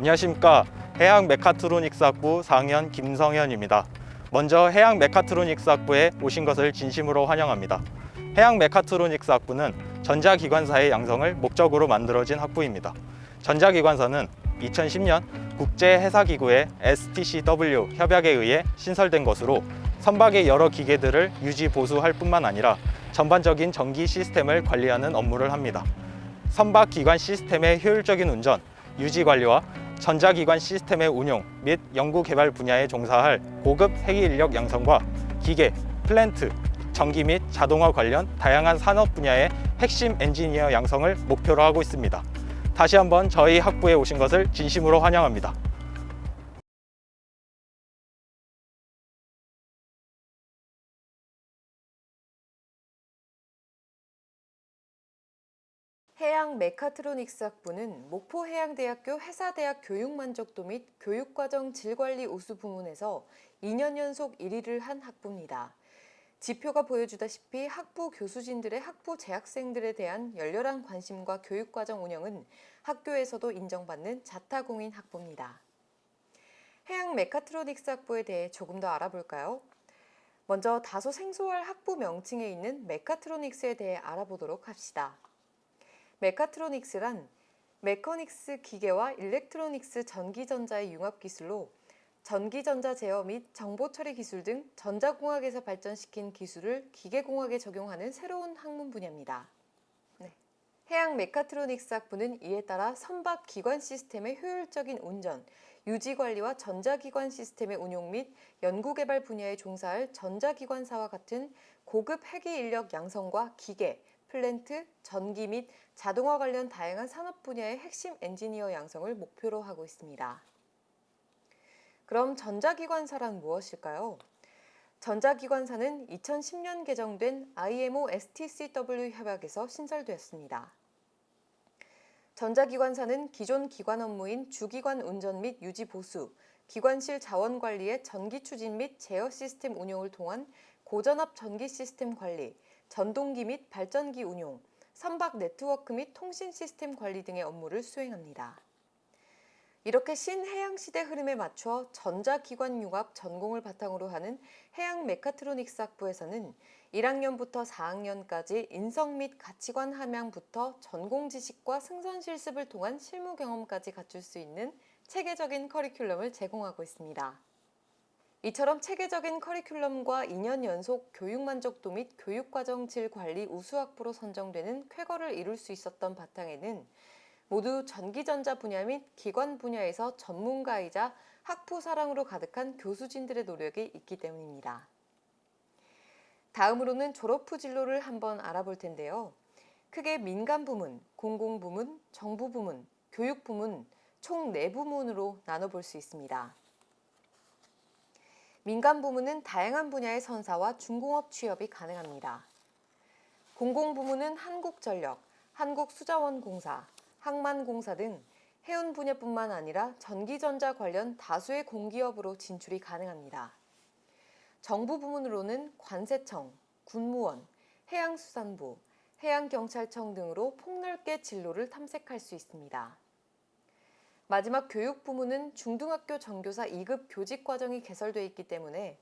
안녕하십니까 해양 메카트로닉스 학부 4학년 김성현입니다. 먼저 해양 메카트로닉스 학부에 오신 것을 진심으로 환영합니다. 해양 메카트로닉스 학부는 전자기관사의 양성을 목적으로 만들어진 학부입니다. 전자기관사는 2010년 국제해사기구의 STCW 협약에 의해 신설된 것으로 선박의 여러 기계들을 유지 보수할 뿐만 아니라 전반적인 전기 시스템을 관리하는 업무를 합니다. 선박 기관 시스템의 효율적인 운전, 유지 관리와 전자기관 시스템의 운용 및 연구 개발 분야에 종사할 고급 회계 인력 양성과 기계, 플랜트, 전기 및 자동화 관련 다양한 산업 분야의 핵심 엔지니어 양성을 목표로 하고 있습니다. 다시 한번 저희 학부에 오신 것을 진심으로 환영합니다. 해양 메카트로닉스 학부는 목포해양대학교 회사대학 교육만족도 및 교육과정 질관리 우수 부문에서 2년 연속 1위를 한 학부입니다. 지표가 보여주다시피 학부 교수진들의 학부 재학생들에 대한 열렬한 관심과 교육과정 운영은 학교에서도 인정받는 자타공인 학부입니다. 해양 메카트로닉스 학부에 대해 조금 더 알아볼까요? 먼저 다소 생소할 학부 명칭에 있는 메카트로닉스에 대해 알아보도록 합시다. 메카트로닉스란 메커닉스 기계와 일렉트로닉스 전기전자의 융합 기술로 전기전자 제어 및 정보 처리 기술 등 전자공학에서 발전시킨 기술을 기계공학에 적용하는 새로운 학문 분야입니다. 네. 해양 메카트로닉스 학부는 이에 따라 선박 기관 시스템의 효율적인 운전, 유지 관리와 전자기관 시스템의 운용 및 연구 개발 분야에 종사할 전자기관사와 같은 고급 회계 인력 양성과 기계, 플랜트, 전기 및 자동화 관련 다양한 산업 분야의 핵심 엔지니어 양성을 목표로 하고 있습니다. 그럼 전자기관사란 무엇일까요? 전자기관사는 2010년 개정된 IMO STCW 협약에서 신설되었습니다. 전자기관사는 기존 기관 업무인 주기관 운전 및 유지 보수, 기관실 자원 관리의 전기 추진 및 제어 시스템 운용을 통한 고전압 전기 시스템 관리, 전동기 및 발전기 운용, 선박 네트워크 및 통신 시스템 관리 등의 업무를 수행합니다. 이렇게 신해양 시대 흐름에 맞춰 전자기관 융합 전공을 바탕으로 하는 해양 메카트로닉스 학부에서는 1학년부터 4학년까지 인성 및 가치관 함양부터 전공 지식과 승선 실습을 통한 실무 경험까지 갖출 수 있는 체계적인 커리큘럼을 제공하고 있습니다. 이처럼 체계적인 커리큘럼과 2년 연속 교육 만족도 및 교육과정 질 관리 우수학부로 선정되는 쾌거를 이룰 수 있었던 바탕에는 모두 전기전자 분야 및 기관 분야에서 전문가이자 학부 사랑으로 가득한 교수진들의 노력이 있기 때문입니다. 다음으로는 졸업 후 진로를 한번 알아볼 텐데요. 크게 민간 부문, 공공 부문, 정부 부문, 교육 부문 총 4부문으로 나눠볼 수 있습니다. 민간 부문은 다양한 분야의 선사와 중공업 취업이 가능합니다. 공공 부문은 한국전력, 한국수자원공사, 항만공사 등 해운 분야뿐만 아니라 전기전자 관련 다수의 공기업으로 진출이 가능합니다. 정부 부문으로는 관세청, 군무원, 해양수산부, 해양경찰청 등으로 폭넓게 진로를 탐색할 수 있습니다. 마지막 교육 부문은 중등학교 전교사 2급 교직 과정이 개설되어 있기 때문에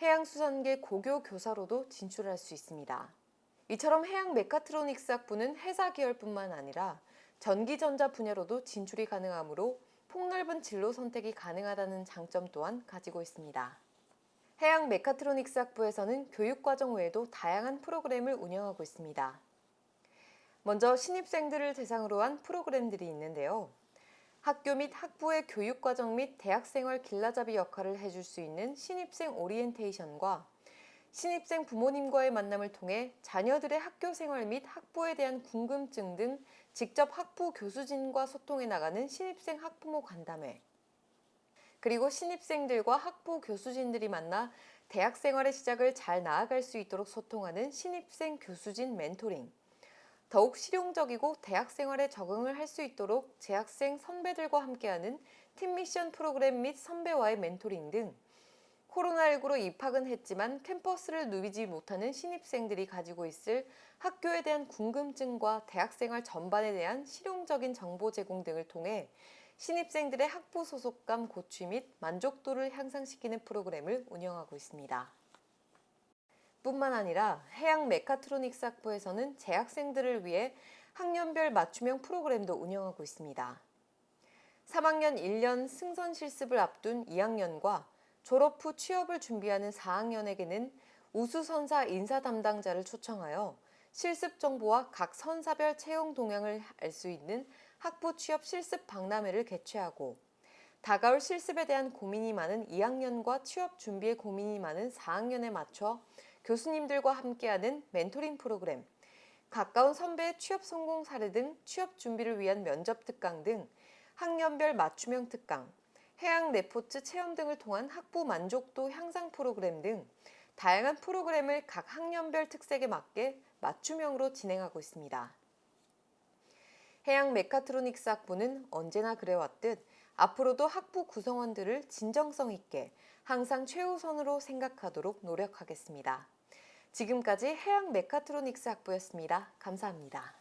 해양수산계 고교 교사로도 진출할 수 있습니다. 이처럼 해양 메카트로닉스 학부는 회사 계열뿐만 아니라 전기전자 분야로도 진출이 가능하므로 폭넓은 진로 선택이 가능하다는 장점 또한 가지고 있습니다. 해양 메카트로닉스 학부에서는 교육과정 외에도 다양한 프로그램을 운영하고 있습니다. 먼저 신입생들을 대상으로 한 프로그램들이 있는데요. 학교 및 학부의 교육과정 및 대학생활 길라잡이 역할을 해줄 수 있는 신입생 오리엔테이션과 신입생 부모님과의 만남을 통해 자녀들의 학교 생활 및 학부에 대한 궁금증 등 직접 학부 교수진과 소통해 나가는 신입생 학부모 간담회. 그리고 신입생들과 학부 교수진들이 만나 대학 생활의 시작을 잘 나아갈 수 있도록 소통하는 신입생 교수진 멘토링. 더욱 실용적이고 대학 생활에 적응을 할 수 있도록 재학생 선배들과 함께하는 팀 미션 프로그램 및 선배와의 멘토링 등 코로나19로 입학은 했지만 캠퍼스를 누비지 못하는 신입생들이 가지고 있을 학교에 대한 궁금증과 대학생활 전반에 대한 실용적인 정보 제공 등을 통해 신입생들의 학부 소속감 고취 및 만족도를 향상시키는 프로그램을 운영하고 있습니다. 뿐만 아니라 해양 메카트로닉스 학부에서는 재학생들을 위해 학년별 맞춤형 프로그램도 운영하고 있습니다. 3학년 1년 승선 실습을 앞둔 2학년과 졸업 후 취업을 준비하는 4학년에게는 우수 선사 인사 담당자를 초청하여 실습 정보와 각 선사별 채용 동향을 알 수 있는 학부 취업 실습 박람회를 개최하고 다가올 실습에 대한 고민이 많은 2학년과 취업 준비에 고민이 많은 4학년에 맞춰 교수님들과 함께하는 멘토링 프로그램, 가까운 선배의 취업 성공 사례 등 취업 준비를 위한 면접 특강 등 학년별 맞춤형 특강, 해양 레포트 체험 등을 통한 학부 만족도 향상 프로그램 등 다양한 프로그램을 각 학년별 특색에 맞게 맞춤형으로 진행하고 있습니다. 해양 메카트로닉스 학부는 언제나 그래왔듯 앞으로도 학부 구성원들을 진정성 있게 항상 최우선으로 생각하도록 노력하겠습니다. 지금까지 해양 메카트로닉스 학부였습니다. 감사합니다.